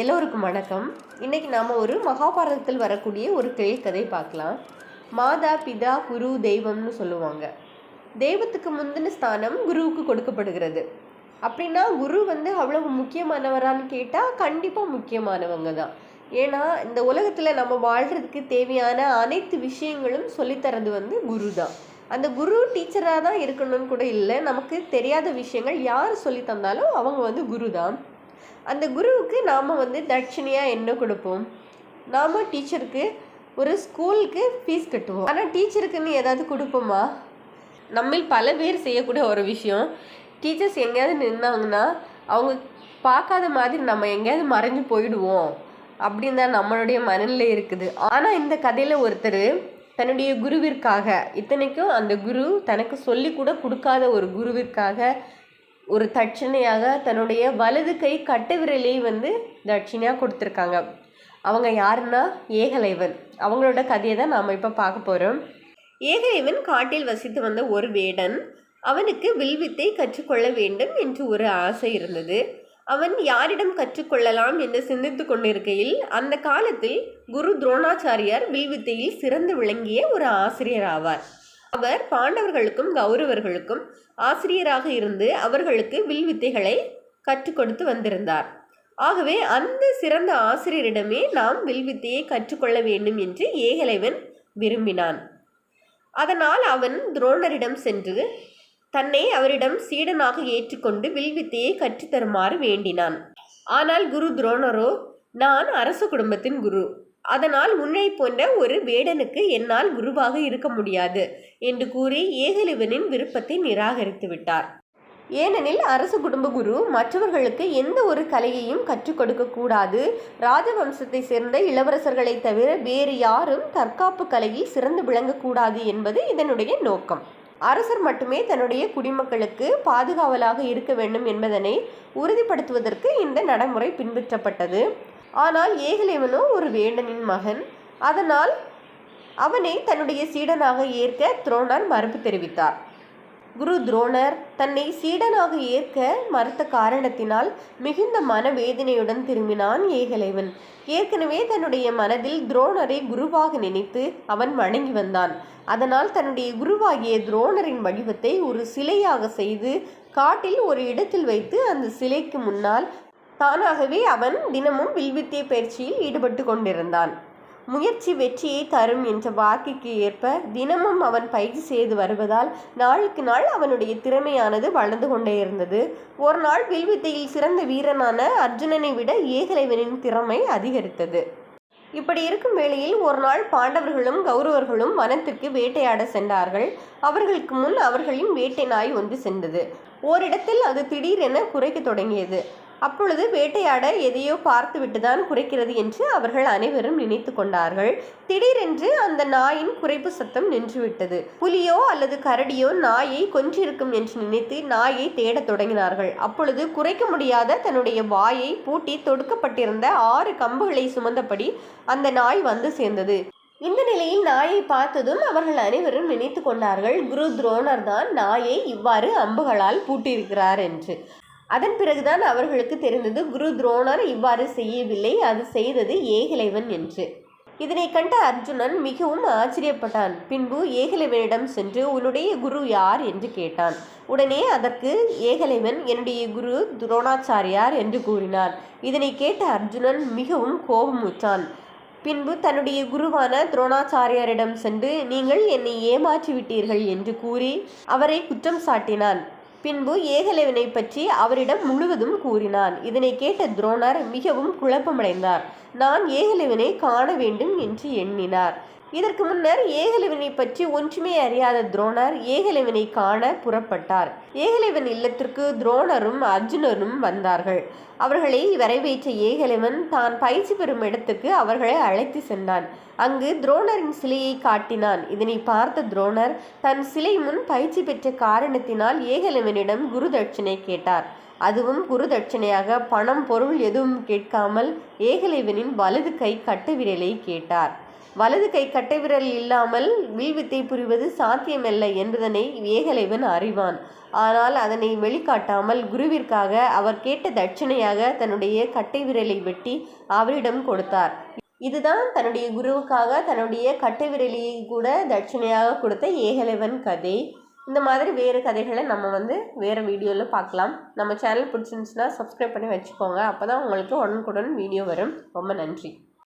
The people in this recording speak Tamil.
எல்லோருக்கும் வணக்கம். இன்றைக்கி நாம் ஒரு மகாபாரதத்தில் வரக்கூடிய ஒரு கதை பார்க்கலாம். மாதா பிதா குரு தெய்வம்னு சொல்லுவாங்க. தெய்வத்துக்கு முந்தின ஸ்தானம் குருவுக்கு கொடுக்கப்படுகிறது. அப்படின்னா குரு வந்து அவ்வளவு முக்கியமானவரான்னு கேட்டால் கண்டிப்பாக முக்கியமானவங்க தான். ஏன்னா இந்த உலகத்தில் நம்ம வாழ்கிறதுக்கு தேவையான அனைத்து விஷயங்களும் சொல்லித்தரது வந்து குரு தான். அந்த குரு டீச்சராக தான் இருக்கணும்னு கூட இல்லை. நமக்கு தெரியாத விஷயங்கள் யார் சொல்லி தந்தாலும் அவங்க வந்து குரு தான். அந்த குருவுக்கு நாம் வந்து தட்சணையாக என்ன கொடுப்போம்? நாம் டீச்சருக்கு ஒரு ஸ்கூலுக்கு ஃபீஸ் கட்டுவோம். ஆனால் டீச்சருக்குன்னு ஏதாவது கொடுப்போமா? நம்மில் பல பேர் செய்யக்கூடிய ஒரு விஷயம். டீச்சர்ஸ் எங்கேயாவது நின்னாங்கன்னா அவங்க பார்க்காத மாதிரி நம்ம எங்கேயாவது மறைஞ்சு போயிடுவோம். அப்படின்னு தான் நம்மளுடைய மனநிலை இருக்குது. ஆனால் இந்த கதையில் ஒருத்தர் தன்னுடைய குருவிற்காக இத்தனைக்கும் அந்த குரு தனக்கு சொல்லி கூட கொடுக்காத ஒரு குருவிற்காக ஒரு தட்சணையாக தன்னுடைய வலது கை கட்டு விரலை வந்து தட்சணையாக கொடுத்துருக்காங்க. அவங்க யாருன்னா? ஏகலைவன். அவங்களோட கதையை தான் நாம் இப்போ பார்க்க போகிறோம் ஏகலைவன் காட்டில் வசித்து வந்த ஒரு வேடன் அவனுக்கு வில்வித்தை கற்றுக்கொள்ள வேண்டும் என்று ஒரு ஆசை இருந்தது. அவன் யாரிடம் கற்றுக்கொள்ளலாம் என்று சிந்தித்து கொண்டிருக்கையில் அந்த காலத்தில் குரு துரோணாச்சாரியார் வில்வித்தையில் சிறந்து விளங்கிய ஒரு ஆசிரியர் ஆவார். அவர் பாண்டவர்களுக்கும் கௌரவர்களுக்கும் ஆசிரியராக இருந்து அவர்களுக்கு வில்வித்தைகளை கற்றுக் கொடுத்து வந்திருந்தார். ஆகவே அந்த சிறந்த ஆசிரியரிடமே நாம் வில்வித்தையை கற்றுக்கொள்ள வேண்டும் என்று ஏகலைவன் விரும்பினான். அதனால் அவன் துரோணரிடம் சென்று தன்னை அவரிடம் சீடனாக ஏற்றுக்கொண்டு வில்வித்தையை கற்றுத்தருமாறு வேண்டினான். ஆனால் குரு துரோணரோ நான் அரச குடும்பத்தின் குரு. அதனால் உன்னை போன்ற ஒரு வேடனுக்கு என்னால் குருவாக இருக்க முடியாது என்று கூறி ஏகலிவனின் விருப்பத்தை நிராகரித்து விட்டார். ஏனெனில் அரசு குடும்ப குரு மற்றவர்களுக்கு எந்த ஒரு கலையையும் கற்றுக் கொடுக்க கூடாது. ராஜவம்சத்தை சேர்ந்த இளவரசர்களை தவிர வேறு யாரும் தற்காப்பு கலையில் சிறந்து விளங்கக்கூடாது என்பது இதனுடைய நோக்கம். அரசர் மட்டுமே தன்னுடைய குடிமக்களுக்கு பாதுகாவலாக இருக்க வேண்டும் என்பதனை உறுதிப்படுத்துவதற்கு இந்த நடைமுறை பின்பற்றப்பட்டது. ஆனால் ஏகலைவனோ ஒரு வேண்டனின் மகன். அதனால் அவனை தன்னுடைய சீடனாக ஏற்க துரோணர் மறுப்பு தெரிவித்தார். குரு துரோணர் தன்னை சீடனாக ஏற்க மறுத்த காரணத்தினால் மிகுந்த மனவேதனையுடன் திரும்பினான் ஏகலைவன். ஏற்கனவே தன்னுடைய மனதில் துரோணரை குருவாக நினைத்து அவன் வணங்கி வந்தான். அதனால் தன்னுடைய குருவாகிய துரோணரின் வடிவத்தை ஒரு சிலையாக செய்து காட்டில் ஒரு இடத்தில் வைத்து அந்த சிலைக்கு முன்னால் தானாகவே அவன் தினமும் வில்வித்தை பயிற்சியில் ஈடுபட்டு கொண்டிருந்தான். முயற்சி வெற்றியை தரும் என்ற வாக்குக்கு ஏற்ப தினமும் அவன் பயிற்சி செய்து வருவதால் நாளுக்கு நாள் அவனுடைய திறமையானது வளர்ந்து கொண்டே இருந்தது. ஒரு நாள் வில்வித்தையில் சிறந்த வீரனான அர்ஜுனனை விட ஏகலைவனின் திறமை அதிகரித்தது. இப்படி இருக்கும் வேளையில் ஒரு நாள் பாண்டவர்களும் கௌரவர்களும் வனத்திற்கு வேட்டையாட சென்றார்கள். அவர்களுக்கு முன் அவர்களின் வேட்டை நாய் ஒன்று சென்றது. ஓரிடத்தில் அது திடீரென குறைக்க தொடங்கியது. அப்பொழுது வேட்டையாட எதையோ பார்த்துவிட்டு தான் குறைக்கிறது என்று அவர்கள் அனைவரும் நினைத்து கொண்டார்கள். திடீரென்று அந்த நாயின் குறைப்பு சத்தம் நின்றுவிட்டது. புலியோ அல்லது கரடியோ நாயை கொன்றிருக்கும் என்று நினைத்து நாயை தேடத் தொடங்கினார்கள். அப்பொழுது குறைக்க முடியாத தன்னுடைய வாயை பூட்டி தொடுக்கப்பட்டிருந்த ஆறு கம்புகளை சுமந்தபடி அந்த நாய் வந்து சேர்ந்தது. இந்த நிலையில் நாயை பார்த்ததும் அவர்கள் அனைவரும் நினைத்து கொண்டார்கள் குரு துரோணர் தான் நாயை இவ்வாறு அம்புகளால் பூட்டியிருக்கிறார் என்று. அதன் பிறகுதான் அவர்களுக்கு தெரிந்தது குரு துரோணர் இவ்வாறு செய்யவில்லை அது செய்தது ஏகலைவன் என்று. இதனை கண்ட அர்ஜுனன் மிகவும் ஆச்சரியப்பட்டான். பின்பு ஏகலைவனிடம் சென்று உன்னுடைய குரு யார்? என்று கேட்டான். உடனே அதற்கு ஏகலைவன் என்னுடைய குரு துரோணாச்சாரியார் என்று கூறினார். இதனை கேட்ட அர்ஜுனன் மிகவும் கோபமுற்றான் பின்பு தன்னுடைய குருவான துரோணாச்சாரியாரிடம் சென்று நீங்கள் என்னை ஏமாற்றி விட்டீர்கள் என்று கூறி அவரை குற்றம் சாட்டினான். பின்பு ஏகலைவனை பற்றி அவரிடம் முழுவதும் கூறினான். இதனை கேட்ட துரோணர் மிகவும் குழப்பமடைந்தார். நான் ஏகலைவனை காண வேண்டும் என்று எண்ணினார். இதற்கு முன்னர் ஏகலைவனை பற்றி ஒன்றுமே அறியாத துரோணர் ஏகலைவனை காண புறப்பட்டார். ஏகலைவன் இல்லத்திற்கு துரோணரும் அர்ஜுனரும் வந்தார்கள். அவர்களை வரவேற்ற ஏகலைவன் தான் பயிற்சி பெறும் இடத்துக்கு அவர்களை அழைத்து சென்றான். அங்கு துரோணரின் சிலையை காட்டினான். இதனை பார்த்த துரோணர் தன் சிலை முன் பயிற்சி பெற்ற காரணத்தினால் ஏகலைவனிடம் குரு தட்சிணை கேட்டார். அதுவும் குரு தட்சிணையாக பணம் பொருள் எதுவும் கேட்காமல் ஏகலைவனின் வலது கை கட்டு விரலை கேட்டார். வலது கை கட்டை விரல் இல்லாமல் வில்வித்தை புரிவது சாத்தியமில்லை என்பதனை ஏகலைவன் அறிவான். ஆனால் அதனை வெளிக்காட்டாமல் குருவிற்காக அவர் கேட்ட தட்சணையாக தன்னுடைய கட்டை விரலை வெட்டி அவரிடம் கொடுத்தார். இதுதான் தன்னுடைய குருவுக்காக தன்னுடைய கட்டை விரலியை கூட தட்சணையாக கொடுத்த ஏகலைவன் கதை. இந்த மாதிரி வேறு கதைகளை நம்ம வந்து வேறு வீடியோவில் பார்க்கலாம். நம்ம சேனல் பிடிச்சிருந்துச்சுன்னா சப்ஸ்கிரைப் பண்ணி வச்சுக்கோங்க. அப்போ தான் உங்களுக்கு உடனுக்குடன் வீடியோ வரும். ரொம்ப நன்றி.